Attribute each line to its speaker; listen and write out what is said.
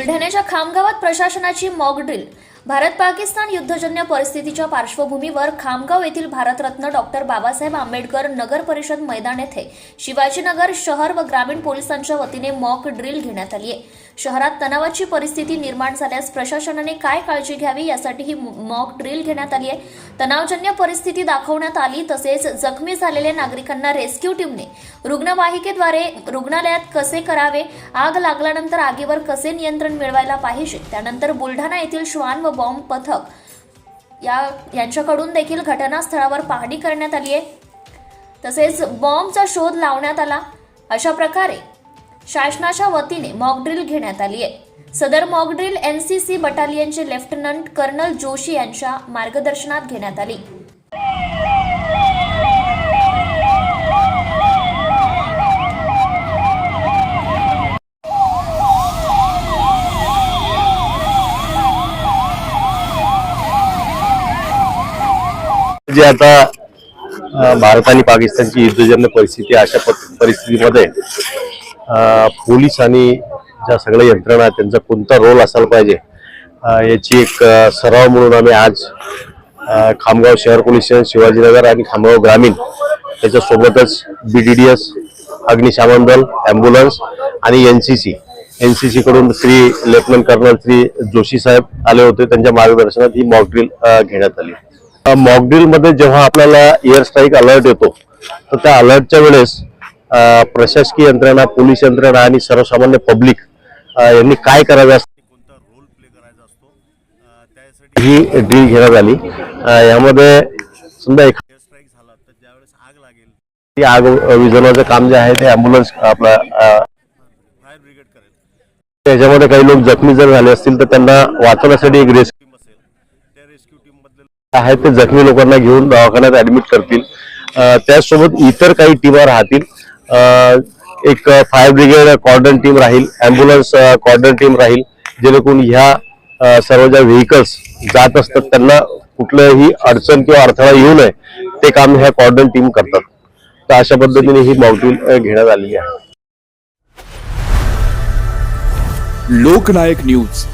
Speaker 1: बुलढाण्याच्या खामगावात प्रशासनाची mock drill Bharat Pakistan युद्धजन्य परिस्थितीच्या पार्श्वभूमीवर खामगाव येथील भारतरत्न डॉक्टर बाबासाहेब आंबेडकर नगर परिषद मैदान येथे शिवाजीनगर शहर व ग्रामीण पोलिसांच्या वतीने मॉक ड्रिल घेण्यात आली आहे. शहरात तणावाची परिस्थिती निर्माण झाल्यास प्रशासनाने काय काळजी घ्यावी यासाठी ही मॉक ड्रिल घेण्यात आली आहे. तणावजन्य परिस्थिती दाखवण्यात आली तसेच जखमी झालेल्या नागरिकांना रेस्क्यू टीमने रुग्णवाहिकेद्वारे रुग्णालयात कसे करावे आग लागल्यानंतर आगीवर कसे नियंत्रण मिळवायला पाहिजे त्यानंतर बुलढाणा येथील श्वान व बॉम्ब पथक या यांच्याकडून देखील घटनास्थळावर पाहणी करण्यात आली आहे. तसेच बॉम्बचा शोध लावण्यात आला. अशा प्रकारे शासनाच्या वतीने मॉकड्रिल घेण्यात आली आहे. सदर मॉकड्रिल एनसीसी बटालियनचे लेफ्टनंट कर्नल जोशी यांच्या मार्गदर्शनात घेण्यात आली.
Speaker 2: जे आता भारत आणि पाकिस्तानची युद्धजन्य परिस्थिती अशा परिस्थितीमध्ये पोलीस आणि ज्या सगळ्या यंत्रणा त्यांचा कोणता रोल असायला पाहिजे? याची एक सराव म्हणून आम्ही आज खामगाव शहर पोलीस स्टेशन शिवाजीनगर आणि खामगाव ग्रामीण त्याच्यासोबतच बी डी डी एस अग्निशामन दल ॲम्ब्युलन्स आणि N C C N C सीकडून Shri lieutenant colonel Shri Joshi साहेब आले होते. त्यांच्या मार्गदर्शनात ही मॉकड्रिल घेण्यात आली. मॉकड्रिलमध्ये जेव्हा आपल्याला एअर स्ट्राईक अलर्ट येतो तर त्या अलर्टच्या वेळेस प्रशासकीय यंत्रणा पोलीस यंत्रणा आणि सर्वसामान्य पब्लिक यांनी काय करावे असते कोणता रोल प्ले करायचा असतो? ही ड्रिल घेण्यात आली. यामध्ये समजा एखादा स्ट्राईक झाला तर ज्यावेळेस आग लागेल ती आग अ, विझवण्याचं काम जे आहे ते अँब्युलन्स आपला फायर ब्रिगेड करेल. त्याच्यामध्ये काही लोक जखमी जर झाले असतील तर त्यांना वाचवण्यासाठी एक रेस्क्यू टीम असेल. त्या रेस्क्यू टीम मधले आहेत ते जखमी लोकांना घेऊन दवाखान्यात ऍडमिट करतील. त्याचसोबत इतर काही टीमा राहतील. एक फायर ब्रिगेड कॉर्डन टीम राहील ॲम्ब्युलन्स कॉर्डन टीम राहील जेणेकरून ह्या सर्व ज्या व्हेकल्स जात असतात त्यांना कुठलंही अडचण किंवा अडथळा येऊ नये ते काम ह्या कॉर्डन टीम करतात. तर अशा पद्धतीने ही मॉकड्रिल घेण्यात आलेली आहे.
Speaker 3: लोकनायक न्यूज.